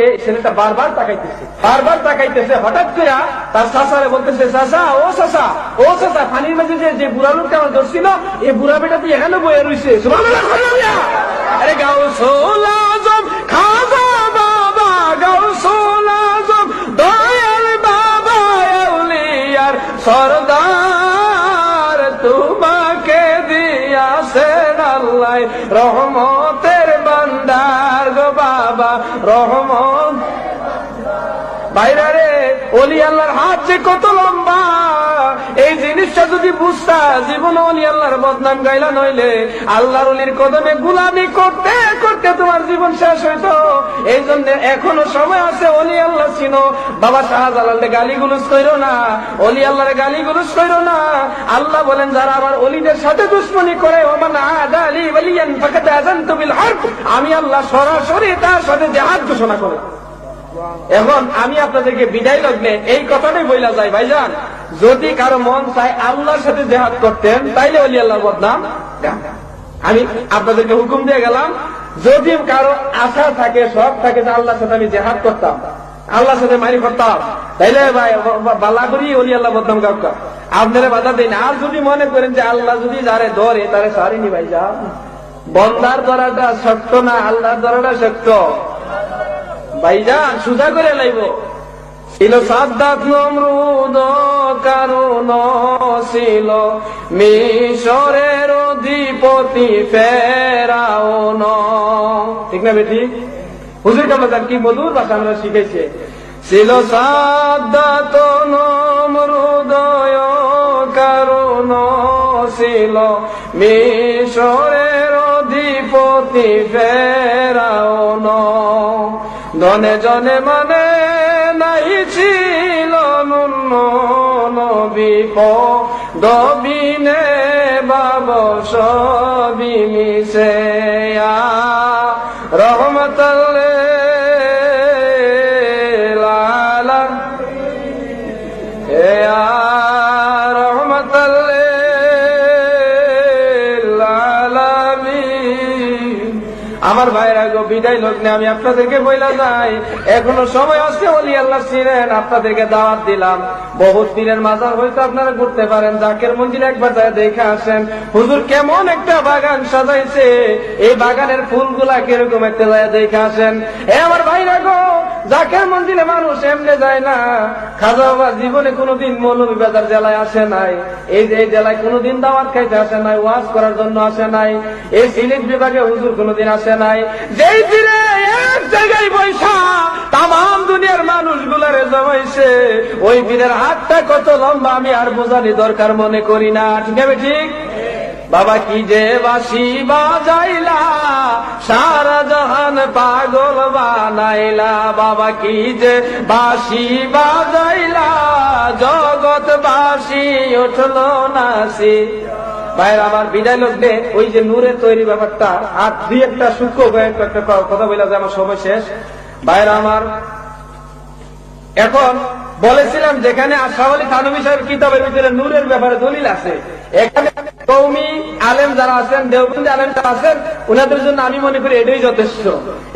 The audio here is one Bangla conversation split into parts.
সে ছেলেটা বারবার তাকাইতেছে। বারবার তাকাইতেছে, হঠাৎ করে তার বলতেছে ও ও পানির মাঝে যে যে বুড়া ধরছিল, এই বুড়া বেটা তুই এখানে বয়ে সুবহানাল্লাহ। আরে গাও সোলা খাজা বাবা গাও সোলা দয়াল বাবা সরদার, তোমাকে দিয়াছেন আল্লাহ, রহমতের বান্দার গো বাবা, রহমত বাইরে অলি আল্লাহর হাত যে কত লম্বা, এই জিনিসটা যদি বুঝতা, জীবন অলি আল্লাহর বদনাম গাইলা নইলে আল্লাহর অলির কদমে গুলামি করতে করতে তোমার জীবন শেষ হইতো। এই জন্য এখনও সময় আছে, অলি আল্লাহ চিনো। বাবা শাহজালালে গালি গুলুস কইরো না, অলি আল্লাহর গালি গুলুস কইরো না। আল্লাহ বলেন, যারা আমার অলিদের সাথে দুশ্মনী করে, ওমান আদা আলী ওয়ালিয়ান ফাকাদ আযানতু বিল হারব আমি আল্লাহ সরাসরি তার সাথে জিহাদ ঘোষণা করে এখন আমি আপনাদেরকে বিদায় লগ্নে এই কথাটাই বইলা যায় ভাইজান। যদি কারও মন চায় আল্লাহর সাথে জেহাদ করতেন তাইলে অলি আল্লাহর বদনাম। আমি আপনাদেরকে হুকুম দিয়ে গেলাম যদি কারও আশা থাকে শখ থাকে যে আল্লাহর সাথে আমি জেহাদ করতাম আল্লাহর সাথে মারি করতাম তাইলে ভাই বালা করি অলি আল্লাহ বদনাম গাউক আপনারা বাধা দিন। আর যদি মনে করেন যে আল্লাহ যদি যারে ধরে তারে সারিনি ভাই যা বন্দার ধরাটা শক্ত না আল্লাহর ধরাটা শক্ত। ভাইজান সুজা করে লাইব। ছিল সাদ্দাত নমরুদ কারণ ছিল। মিশরের অধিপতি ফেরাউন। ঠিক না বেটি? হুজুর কামাজান কি মধুর ভাষা আমরা শিখেছে? ছিল সাদ্দাত নমরুদ কারণ ছিল। মিশরের অধিপতি ফেরাউন। ধনে জনে মানে নাই ছিল নবীপ দবিনে বাব সবি মিশে রহমতাল্লে বিদায় লগ্নে আমি আপনাদেরকে বইলা যাই। এখনও সময় আছে বলি আল্লাহ ছিলেন, আপনাদেরকে দাওয়াত দিলাম। বহুত দিনের মাজার হয়তো আপনারা ঘুরতে পারেন, জাকের মন্দির একবার যায় দেখে আসেন। হুজুর কেমন একটা বাগান সাজাইছে, এই বাগানের ফুলগুলা কীরকম একটা যায় দেখে আসেন। এ আমার ভাইরা গো জাকের মন্দিরে মানুষ এমনি যায় না। খাজা বাবা জীবনে কোনোদিন মৌলভীবাজার জেলায় আসে নাই। এই যে এই জেলায় কোনোদিন দাওয়াত খাইতে আসে নাই, ওয়াজ করার জন্য আসে নাই। এই সিলেট বিভাগে হুজুর কোনোদিন আসে নাই। যেই ফিরে এক জায়গায় বৈশা তাম দুনিয়ার মানুষগুলারে জমাইছে, ওই পীরের হাতটা কত লম্বা আমি আর বোঝানি দরকার মনে করি না। ঠিক আছে ঠিক? বাবা কি যে বাসি বাজাইলা, সারা জাহান পাগল বানাইলা। বাবা কি যে বাসি বাজাইলা জগৎ বাসি উঠল নাসি। ভাইয়ের আমার বিদায় লগ্নে ওই যে নূরের তৈরি ব্যাপারটা, আর দুই একটা সূক্ষ্ম একটা কথা বলে যে আমার সময় শেষ। ভাইয়ের আমার এখন বলেছিলাম যেখানে আশরাফ আলী থানবী সাহেব কিতাবের ভিতরে নূরের ব্যাপারে দলিল আছে এখানে কৌমি আলেম যারা আছেন, দেওবন্দি আলেম যারা আছেন ওনাদের জন্য আমি মনে করি এটাই যথেষ্ট।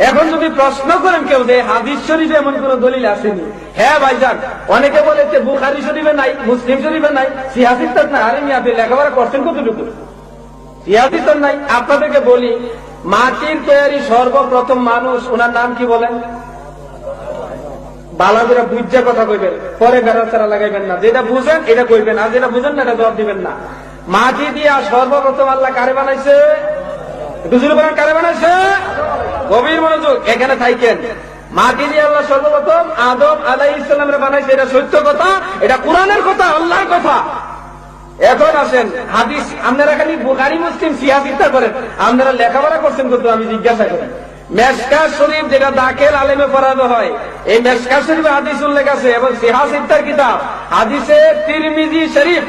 এখন যদি প্রশ্ন করেন কেউ যে হাদিস শরীফে এমন কোন দলিল আসেনি হ্যাঁ ভাইজান, অনেকে বলে যে বুখারি শরীফে নাই, মুসলিম শরীফে নাই সিয়াসিস্তার না আরে মিয়া লেখাপড়া করছেন কতটুকু? সিয়াসিস্তার নাই। আপনাদেরকে বলি, মাটির তৈরি সর্বপ্রথম মানুষ ওনার নাম কি বলেন? বালাগুরা বুঝা কথা কইবেন, পরে বেড়াচারা লাগাইবেন না। যেটা বুঝেন, এটা কইবেন, আর যেটা বুঝেন না, এটা জবাব দিবেন না। মাটি দিয়া সর্বপ্রথম আল্লাহ কারে বানাইছে? কারে বানাইছে? গভীর মনোযোগ, এখানে থাইকেন। মাটি দিয়ে আল্লাহ সর্বপ্রথম আদম আলাই ইসলামের বানাইছে, এটা সত্য কথা, এটা কোরআনের কথা, আল্লাহর কথা। এখন আসেন, হাদিস, আপনারা খালি বুখারি, মুসলিম সিয়াসিতা করেন। আপনারা লেখাপড়া করছেন কিন্তু আমি জিজ্ঞাসা করি। মেসকা শরীফ যেটা দাখেল আলেমে পড়ানো হয়, এই মেসকা শরীফ হাদিস উল্লেখ আছে, এবং সিহাসিত্তার কিতাব। হাদিসে তিরমিজি শরীফ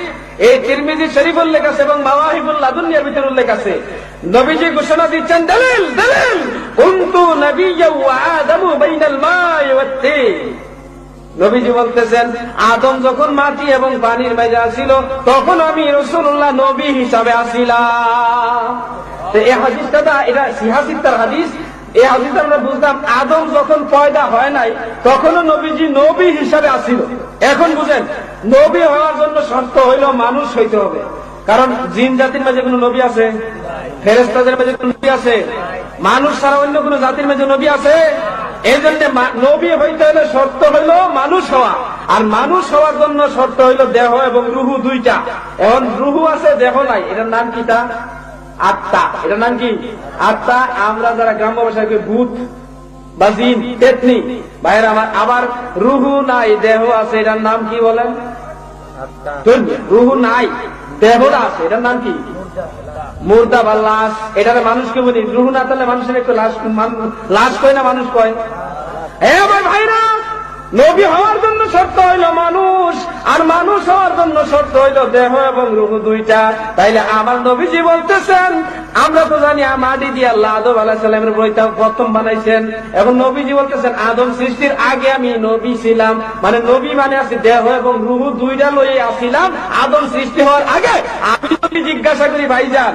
এই তিরমিজি শরীফ উল্লেখ আছে এবং মাওয়াহিবুল দুনিয়ার ভিতরে উল্লেখ আছে। নবীজি ঘোষণা দিচ্ছেন, দলিল দলিল, কুনতু নাবিয়্যা আদামু বাইনাল মাই নবীজি বলতেছেন, আদম যখন মাটি এবং পানির মেজে আসিল তখন আমি রসুল্লাহ নবী হিসাবে আসিলাম। এই হাদিসটা এটা সিহাসিত্তার হাদিস এই হাদিসে আমরা বুঝলাম, আদম যখন পয়দা হয় নাই, তখনও নবীজি নবী হিসাবে আসিল। এখন বুঝেন, নবী হওয়ার জন্য শর্ত হইল মানুষ হইতে হবে। কারণ জিন জাতির মাঝে কোনো নবী আছে? ফেরেস্তাদের মাঝে কোনো নবী আছে? মানুষ ছাড়া অন্য কোনো জাতির মাঝে নবী আছে? এই জন্য নবী হইতে হলে শর্ত হইল মানুষ হওয়া। আর মানুষ হওয়ার জন্য শর্ত হইল দেহ এবং রুহু দুইটা। এখন রুহু আছে, দেহ নাই। এটার নাম কিটা আত্মা। এটার নাম কি? আত্মা। আমরা যারা গ্রাম্য ভাষায় ভূত বা জিন পেতনি ভাইয়ের আমার আবার রুহু নাই দেহ আছে এটার নাম কি বলেন? রুহু নাই দেহটা আছে এটার নাম কি? মুর্দা বা লাশ। এটার মানুষকে বলি রুহু না তাহলে মানুষের একটু লাশ লাশ কয় না মানুষ কয়? হ্যাঁ ভাইরা নবী হওয়ার জন্য শর্ত হইল মানুষ, আর মানুষ হওয়ার জন্য শর্ত হইল দেহ এবং রুহু দুইটা। তাইলে আমার নবীজি বলতেছেন, আমরা তো জানি মাটি দিয়ে আল্লাহ আদম আলাহ সাল্লামের বইটা প্রথম বানাইছেন। এখন নবীজি বলতেছেন, আদম সৃষ্টির আগে আমি নবী ছিলাম। মানে নবী মানে আছে দেহ এবং রুহু দুইটা লইয়ে আসিলাম আদম সৃষ্টি হওয়ার আগে। আমি যদি জিজ্ঞাসা করি, ভাইজান,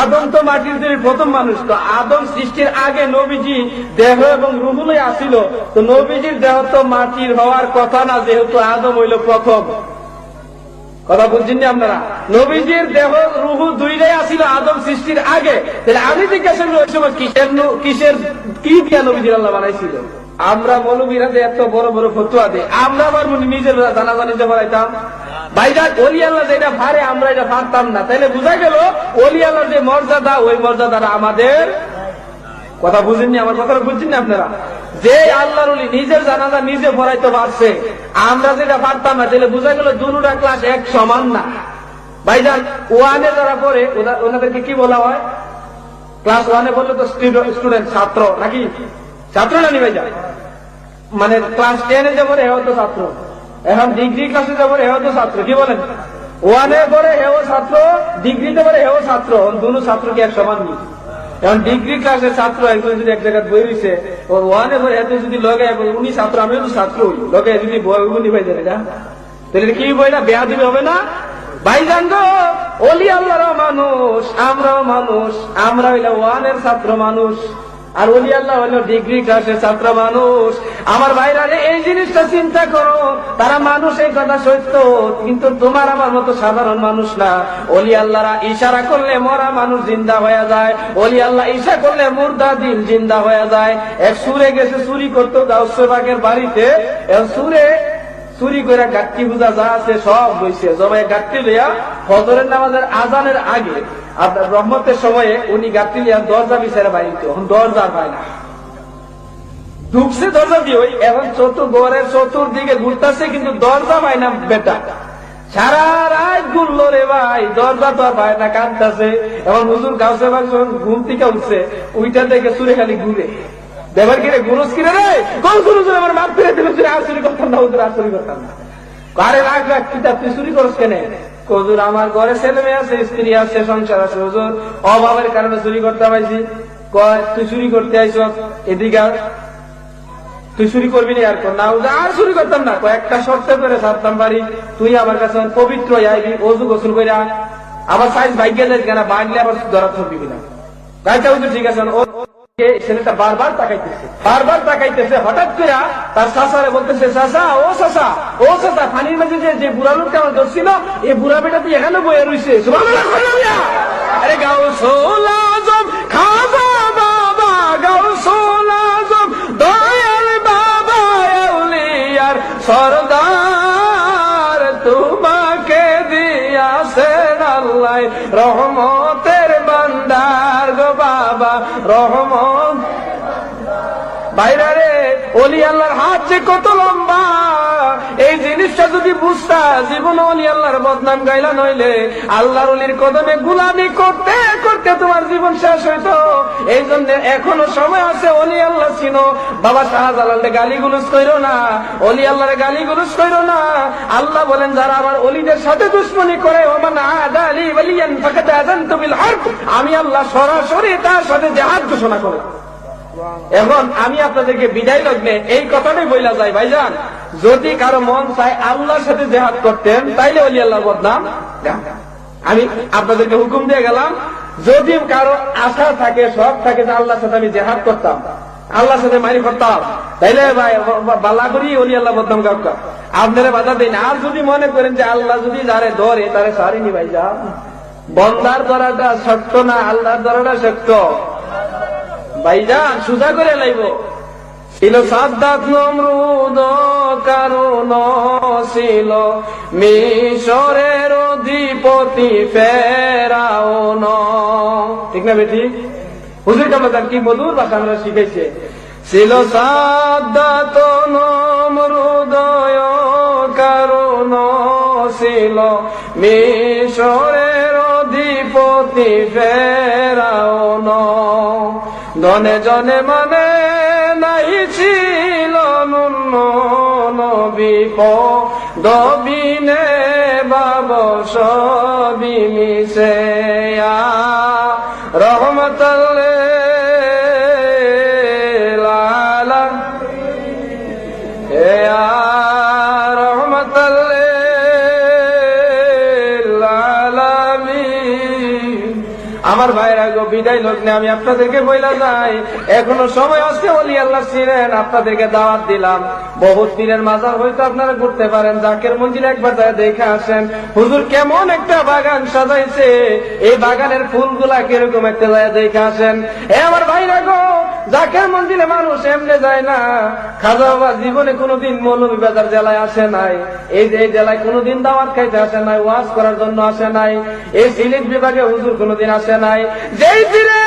আদম তো মাটির তৈরি প্রথম মানুষ, তো আদম সৃষ্টির আগে নবীজি দেহ এবং রুহু লই আসিল তো নবীজির দেহ তো মাটির হওয়ার কথা না। যেহেতু আদম হইল প্রথম। কথা বুঝছেন না আপনারা? নবীজির দেহ, রুহু দুইটাই আসিল আদম সৃষ্টির আগে। তাহলে আমি জিজ্ঞাসা করি ওই সময় কিসের কিসের কি দিয়া নবীজির আল্লাহ বানাইছিল? আমরা মৌলবীরা যে এত বড় বড় ফতুয়া দেয় আমরা আবার নিজের জানা জানিতে পারাইতাম ভাইজান অলি আল্লাহ যেটা পারে আমরা এটা পারতাম না। তাইলে বোঝা গেল, অলি আল্লাহ যে মর্যাদা, ওই মর্যাদাটা আমাদের কথা বুঝেননি? আমার কথা বুঝছেন না আপনারা? যে আল্লাহর নিজের জানাজা নিজে পড়াইতে পারছে, আমরা যেটা পারতাম না, তাহলে বোঝা গেল দুটা ক্লাস এক সমান না। ভাইজান ওয়ানে যারা পড়ে ওনাদেরকে কি বলা হয়? ক্লাস ওয়ানে বললে তো স্টুডেন্ট ছাত্র, নাকি? ছাত্র নানি ভাইজান? মানে ক্লাস টেনে যে পড়ে হেও তো ছাত্র। এখন ডিগ্রি ক্লাসে যে পড়ে হেও তো ছাত্র, কি বলেন? ওয়ানে পড়ে হেও ছাত্র ডিগ্রিতে পড়ে হেও ছাত্র দুনো ছাত্র কি এক সমান নেই এখন ডিগ্রি ক্লাসের ছাত্র একজন যদি এক জায়গায় বই রয়েছে ওর ওয়ানে পড়ে এত যদি লগে উনি ছাত্র, আমিও তো ছাত্র লগে যদি বই উনি ভাই যাবে না তাহলে কি বই না বেয়া দিবে হবে না? ভাইজান গো, অলি আল্লাহর মানুষ, আমরাও মানুষ আমরা ওয়ানের ছাত্র মানুষ। আর অলি আল্লাহ হলো ডিগ্রি ক্লাসের ছাত্র মানুষ। আমার ভাইরা এই জিনিসটা চিন্তা করো, তারা মানুষ এই কথা সত্য, কিন্তু তোমার আমার মতো সাধারণ মানুষ না। অলি আল্লাহরা ইশারা করলে মরা মানুষ জিন্দা হয়ে যায়। অলি আল্লাহ ইশা করলে মুর্দা দিন জিন্দা হয়ে যায়। এক সুরে গেছে, চুরি করতো গাউসেবাগের বাড়িতে। এক সুরে চুরি করে গাট্টি বুঝা যা আছে সব বইছে। জমায় গাট্টি লইয়া ফজরের নামাজের আজানের আগে আপনার রহমতের সময়ে উনি গাট্টি দরজা বিচারে বাইরিত এখন দরজা পায় না। ঢুকছে দরজা দিয়ে ওই এখন চতুর ঘরের চতুর্দিকে ঘুরতেছে, কিন্তু দরজা পায় না বেটা। সারা রাত ঘুরলো রে ভাই, দরজা তো আর পায় না, কাঁদতেছে। এখন হুজুর গাছে যখন ঘুম থেকে উঠছে ওইটা থেকে চুরে খালি ঘুরে। দেবার কিরে গুরুস কিরে রে কোন গুরুস আমার মাপ ফিরে দিল চুরি আর চুরি করতাম না, হুজুর আর চুরি করতাম না। আরে রাখ রাখ তুই চুরি করস কেন? হুজুর আমার ঘরে ছেলে মেয়ে আছে, স্ত্রী আছে, সংসার আছে, হুজুর। অভাবের কারণে চুরি করতে পাইছি কয়, তুই চুরি করতে আইস এদিকে তুই চুরি করবি না আর কর না আর চুরি করতাম না। কয়েকটা শর্ত করে ছাড়তাম পারি তুই আমার কাছে পবিত্র আইবি, অজু গোসল করে। আবার সাইজ ভাগ্যে যাই কেন বাঁধলে আবার ধরা থাকবি না গাইতে ঠিক আছে। কে? ছেলেটা বারবার তাকাইতেছে। বারবার তাকাইতেছে, হঠাৎ করে তার শাসারে বলতেছে শাসা ও শাসা ও শাসা পানির মাঝে যে যে বুড়া লোকটা আমার ধরছিল, এই বুড়া বেটা তুই এখানে বয়ে সুবহানাল্লাহ। আরে গাও সোলাজম খাজা বাবা গাও সোলাজম দয়াল বাবা, আউলিয়ার সরদার, তোমাকে আল্লাহ বাবা রহমত। বাইরে ওলি আল্লাহর হাত যে কত লম্বা। এই জিনিসটা যদি বুঝতা, জীবন অলি আল্লাহর বদনাম গাইলা নইলে আল্লাহর অলির কদমে গুলামি করতে করতে তোমার জীবন শেষ হইতো। এই জন্য এখনও সময় আছে, অলি আল্লাহ চিনো। বাবা শাহজালালে গালি গুলুস কইরো না, অলি আল্লাহরে গালি গুলুস কইরো না। আল্লাহ বলেন, যারা আমার অলিদের সাথে দুশ্মনী করে, ওমান আদা আলী ওয়ালিয়ান ফাকাদ আযানতু বিল আমি আল্লাহ সরাসরি তার সাথে জিহাদ ঘোষণা করে এখন আমি আপনাদেরকে বিদায় লগ্নে এই কথাটাই বইলা যায় ভাইজান। যদি কারও মন চায় আল্লাহর সাথে জেহাদ করতেন, তাইলে অলি আল্লাহর বদনাম আমি আপনাদেরকে হুকুম দিয়ে গেলাম, যদি কারও আশা থাকে সব থাকে যে আল্লাহর সাথে আমি জেহাদ করতাম, আল্লাহর সাথে মারি করতাম, তাইলে ভাই বালা করি অলি আল্লাহ বদনাম কাউকা আপনারা বাধা দিন। আর যদি মনে করেন যে আল্লাহ যদি যারে ধরে, তারে সারিনি ভাই যা বন্দার ধরাটা শক্ত না, আল্লাহর ধরাটা শক্ত। ভাইজান সুজা করে লাইব। ছিল সাদ্দাত নমরুদ কারণ ছিল মিশরের অধিপতি ফেরাও ঠিক না বেটি? হুজুর কামাদার কি মধুর ভাষা আমরা শিখেছে? ছিল সাদ্দাত নমরুদ কারণ ছিল মিশরের অধিপতি ফেরাও ধনে জনে মানে নাই ছিল নবীপ দবি দবিনে বাব সবি মিশে বিদায় লগ্নে আমি আপনাদেরকে বইলা যাই। এখনও সময় আছে বলি, আল্লাহ ছিলেন, আপনাদেরকে দাওয়াত দিলাম। বহুত দিনের মাজার হয়তো আপনারা ঘুরতে পারেন। জাকের মন্দির একবার যায় দেখে আসেন। হুজুর কেমন একটা বাগান সাজাইছে। এই বাগানের ফুলগুলা কীরকম একটা যায় দেখে আসেন। এ আমার ভাইরা গো জাকের মন্দিরে মানুষ এমনি যায় না। খাজা বাবা জীবনে কোনোদিন মৌলভীবাজার জেলায় আসে নাই। এই যে এই জেলায় কোনোদিন দাওয়াত খাইতে আসে নাই, ওয়াজ করার জন্য আসে নাই। এই সিলেট বিভাগে হুজুর কোনোদিন আসে নাই। যেই ফিরে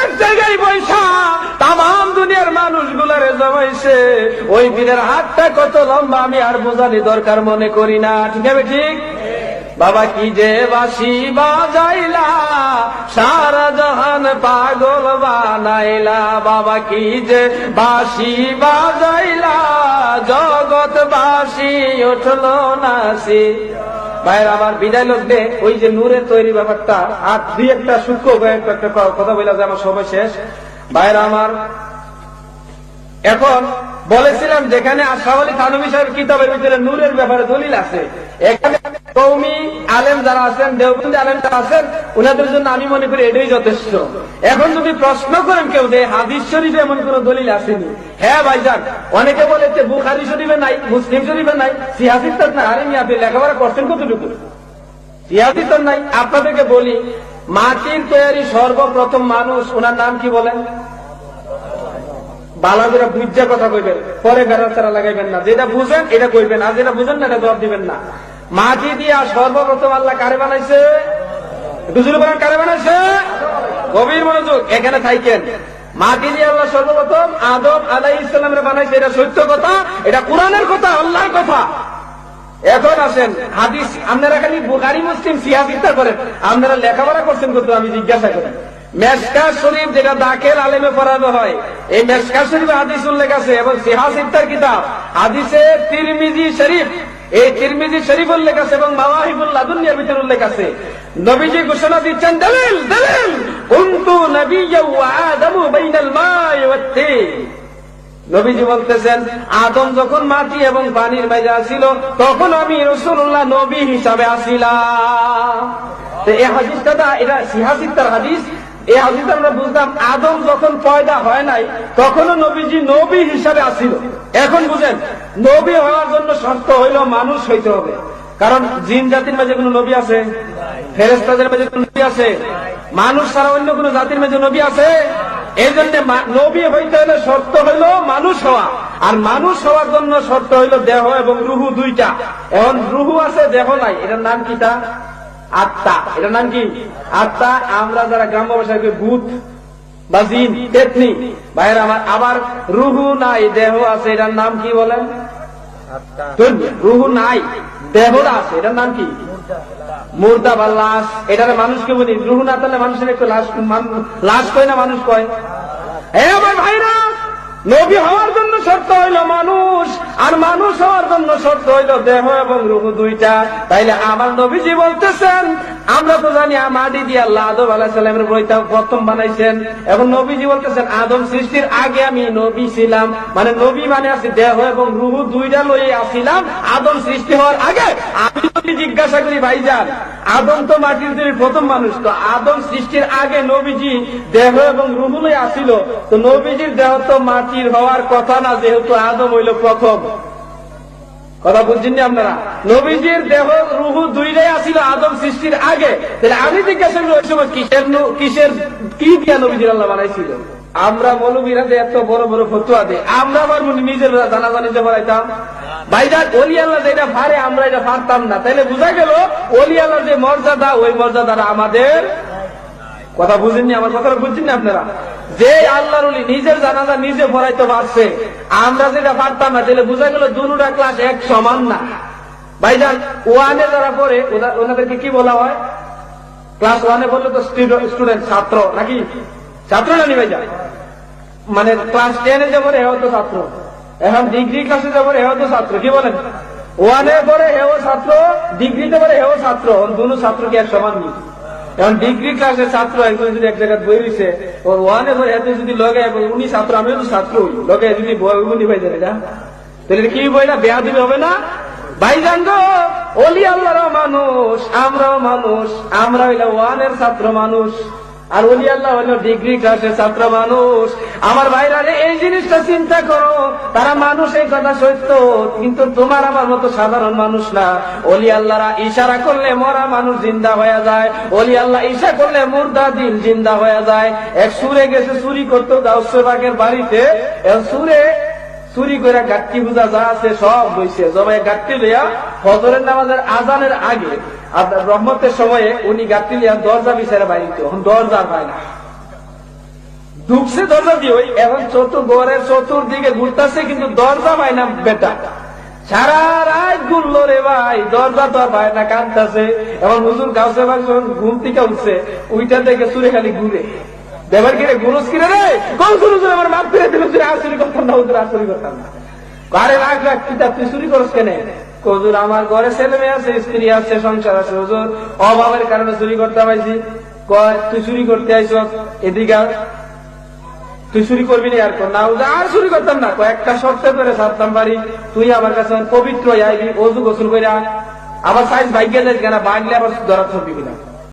এক জায়গায় বৈশা তাম দুনিয়ার মানুষগুলারে জমাইছে। ওই বীরের হাতটা কত লম্বা আমি আর বোঝানি দরকার মনে করি না। ঠিক আছে, ঠিক? বাবা কি যে বাসি বাজাইলা, সারা জাহান পাগল বানাইলা। বাবা কি যে বাসি বাজাইলা জগৎ বাসি উঠল নাসি। ভাইয়ের আমার বিদায় লোকদে ওই যে নূরের তৈরি ব্যাপারটা। আর দুই একটা সূক্ষ্ম একটা একটা কথা বললাম যে আমার সময় শেষ। ভাইয়ের, আমার এখন বলেছিলাম যেখানে আশরাফ আলী থানবী সাহেব কিতাবের ভিতরে নূরের ব্যাপারে দলিল আছে এখানে কৌমি আলেম যারা আছেন, দেওবন্দি আলেম যারা আছেন ওনাদের জন্য আমি মনে করি এটাই যথেষ্ট। এখন যদি প্রশ্ন করেন কেউ যে হাদিস শরীফে এমন কোন দলিল আসেনি হ্যাঁ ভাইজান অনেকে বলে যে বুখারি শরীফে নাই, মুসলিম শরীফে নাই সিয়াসিত্তার না আরে আপনি লেখাপড়া করছেন কতটুকু? সিয়াসিত্তার নাই। আপনাদেরকে বলি, মাটির তৈরি সর্বপ্রথম মানুষ ওনার নাম কি বলেন? বালাগুরা বুঝা কথা কইবেন। পরে বেড়াচারা লাগাইবেন না। যেটা বুঝেন, এটা কইবেন। আর যেটা বুঝেন না, এটা জবাব দিবেন না। মাটি দিয়া সর্বপ্রথম আল্লাহ কারে বানাইছে? দুজুরে বলেন, কারে বানাইছে? গভীর মনোযোগ, এখানে থাইকেন। মাটি দিয়ে আল্লাহ সর্বপ্রথম আদম আলাই ইসলামের বানাইছে, এটা সত্য কথা, এটা কোরআনের কথা, আল্লাহর কথা। এখন আসেন, হাদিস, আপনারা খালি বুখারি, মুসলিম সিয়াসিত্তা করেন, আপনারা লেখাপড়া করছেন কিন্তু আমি জিজ্ঞাসা করি। মেসকা শরীফ যেটা দাখিল আলেমে পড়ানো হয়, এই মেসকা শরীফ হাদিস উল্লেখ আছে, এবং সিহাসিত্তার কিতাব। হাদিসে তিরমিজি শরীফ এই তিরমিজি শরীফ উল্লেখ আছে এবং মাওয়াহিবুল দুনিয়ার ভিতরে উল্লেখ আছে। নবীজি ঘোষণা দিচ্ছেন দলিল দলিল কুনতু নাবিয়্যা ওয়া আদামু বাইনাল মাই ওয়াত নবীজি বলতেছেন আদম যখন মাটি এবং পানির মাঝে আসিল তখন আমি রসুল্লাহ নবী হিসাবে আসিলাম। এই না, এটা সিহাসিত্তার হাদিস। এই হাদিসটা আমরা বুঝলাম, আদম যখন পয়দা হয় নাই, তখনও নবীজি নবী হিসাবে আসিল। এখন বুঝেন, নবী হওয়ার জন্য শর্ত হইল মানুষ হইতে হবে। কারণ জিন জাতির মাঝে কোন নবী আছে? ফেরেস্তাদের মাঝে কোন নবী আছে? মানুষ ছাড়া অন্য কোন জাতির মাঝে নবী আছে? এই জন্য নবী হইতে হলে শর্ত হইল মানুষ হওয়া। আর মানুষ হওয়ার জন্য শর্ত হইল দেহ এবং রুহু দুইটা। এখন রুহু আছে, দেহ নাই। এটার নাম কিটা আত্মা। এটার নাম কি? আত্মা। আমরা যারা গ্রাম্য ভাষায় ভূত বা জিন পেতনি ভাইয়ের আমার আবার রুহু নাই দেহ আছে এটার নাম কি বলেন? রুহু নাই দেহটা আছে এটার নাম কি? মুর্দা বা লাশ। এটার মানুষকে বলি রুহু না তাহলে মানুষের একটু লাশ লাশ কয় না মানুষ কয়? হ্যাঁ আমার ভাইরা নবী হওয়ার জন্য শর্ত হইল মানুষ, আর মানুষ হওয়ার জন্য শর্ত হইল দেহ এবং রুহ দুইটা। তাইলে আমার নবীজি বলতেছেন, আমরা তো জানি মাটি দিয়ে আল্লাহ আদম আলাহ সাল্লামের বইটা প্রথম বানাইছেন। এবং নবীজি বলতেছেন, আদম সৃষ্টির আগে আমি নবী ছিলাম। মানে নবী মানে আছে দেহ এবং রুহ দুইটা লইয়ে আসিলাম আদম সৃষ্টি হওয়ার আগে আমি নবী জিজ্ঞাসা করি, ভাইজান, আদম তো মাটির তৈরি প্রথম মানুষ। তো আদম সৃষ্টির আগে নবীজি দেহ এবং রুহুলই আসিল তো নবীজির দেহ তো মাটির হওয়ার কথা না যেহেতু আদম হইল প্রথম। কথা বুঝছেন আপনারা? নবীজির দেহ, রুহু দুইটাই আসিল আদম সৃষ্টির আগে। তাহলে আমি জিজ্ঞাসা করি ওই সময় কিসের কিসের কি দিয়া নবীজির আল্লাহ বানাইছিল? আমরা মৌলবীরা যে এত বড় বড় ফতুয়া দেয়, আমরা মনে নিজের জানা জানিতে পারাইতাম? ভাইজান অলি আল্লাহ যেটা পারে, আমরা এটা পারতাম না। তাইলে বোঝা গেল, অলি আল্লাহ যে মর্যাদা, ওই মর্যাদাটা আমাদের কথা বুঝেননি? আমার কথা বুঝছেন না আপনারা? যে আল্লাহর নিজের জানাজা নিজে পড়াইতে পারছে, আমরা যেটা পারতাম না, তাহলে বোঝা গেল দুটা ক্লাস এক সমান না। ভাইজান ওয়ানে যারা পড়ে ওনাদেরকে কি বলা হয়? ক্লাস ওয়ানে বললে তো স্টুডেন্ট ছাত্র, নাকি? ছাত্র নানি ভাইজান? মানে ক্লাস টেনে যে পড়ে হেও তো ছাত্র। এখন ডিগ্রি ক্লাসে যে পড়ে হেও তো ছাত্র, কি বলেন? ওয়ানে পড়ে হেও ছাত্র ডিগ্রিতে পড়ে হেও ছাত্র দুনো ছাত্র কি এক সমান নেই এখন ডিগ্রি ক্লাসের ছাত্র একজন যদি এক জায়গায় বই দিছে ওর ওয়ানে ধরে এত যদি লগে উনি ছাত্র, আমিও তো ছাত্র। লগে যদি বই উনি বাই যাবে না তাহলে কি বইটা? বেয়া দিবে হবে না? ভাইজান গো, অলি আল্লাহর মানুষ, আমরাও মানুষ আমরা হইলে ওয়ানের ছাত্র মানুষ। আর অলি আল্লাহ হলো ডিগ্রি ক্লাসের ছাত্র মানুষ। আমার ভাইরা এই জিনিসটা চিন্তা করো, তারা মানুষ এই কথা সত্য, কিন্তু তোমার আমার মতো সাধারণ মানুষ না। অলি আল্লাহরা ইশারা করলে মরা মানুষ জিন্দা হয়ে যায়। অলি আল্লাহ ইশা করলে মুর্দা দিন জিন্দা হয়ে যায়। এক সুরে গেছে, চুরি করতো গাউসেবাগের বাড়িতে। এখন সুরে চুরি করে গাট্টি বুঝা যা আছে সব বইছে জমায় গাট্টি লইয়া ফজরের নামাজের আজানের আগে আপনার রহমতের সময়ে উনি লিয়া দরজা বিচারে বাইরিত এখন দরজা পায় না। ঢুকছে দরজা দিয়ে এখন চতুর ঘরের চতুর্দিকে ঘুরতেছে, কিন্তু দরজা পায় না বেটা। সারা রাত ঘুরলো রে ভাই, দরজা তো আর পায় না, কাঁদতেছে। এখন হুজুর গাছে ভাই যখন ঘুম থেকে উঠছে ওইটা থেকে চুরে খালি ঘুরে। দেবার কিরে গুরুস কিরে রে কোন শুরু আমার মাপ ফিরে দিল আর চুরি করতাম না, হুজুর, আর চুরি করতাম না। আরে রাখ রাখ তুই চুরি করস কেন? হুজুর, আমার ঘরে ছেলে মেয়ে আছে, স্ত্রী আছে, সংসার আছে, হুজুর। অভাবের কারণে চুরি করতে পাইছি কয়, তুই চুরি করতে আইস এদিকে তুই চুরি করবি না, আর কর না। আর চুরি করতাম না। কয়েকটা শর্তে করে ছাড়তাম পারি তুই আমার কাছে পবিত্র আইবি, অজু গোসল করে। আবার সাইজ ভাগ্যে যাই কেনা? বাগলে আবার ধরা ছবি কিনা?